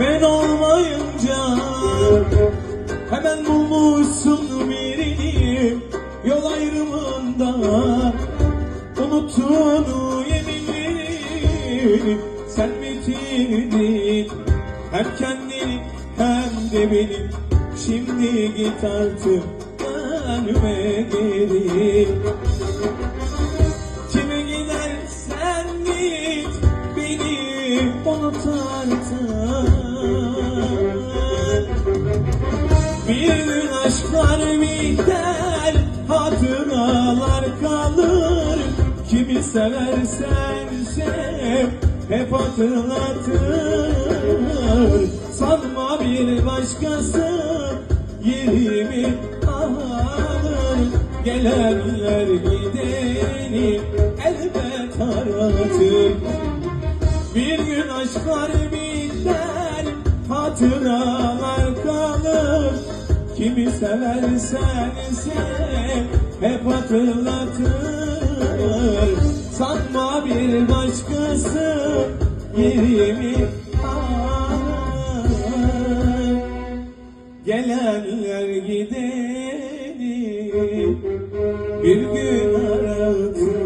Sen olmayınca Hemen bulmuşsun birini. Yol ayrımında Unuttuğunu yeminleri Sen bitirdin Hem kendini hem de beni. Şimdi git artık Dönme geri. Kime gidersen git Beni unut artık Bir aşklar biter Hatıralar kalır. Kimi seversen sev Hep hatırlatır. Sanma bir başkası Yerimi alır Gelenler gideni Elbet aratır. Bir gün aşklar biter, hatıralar. Kimi seversen sev hep hatırlatır. Sanma bir başkası yerimi Gelenler gideni bir gün aratır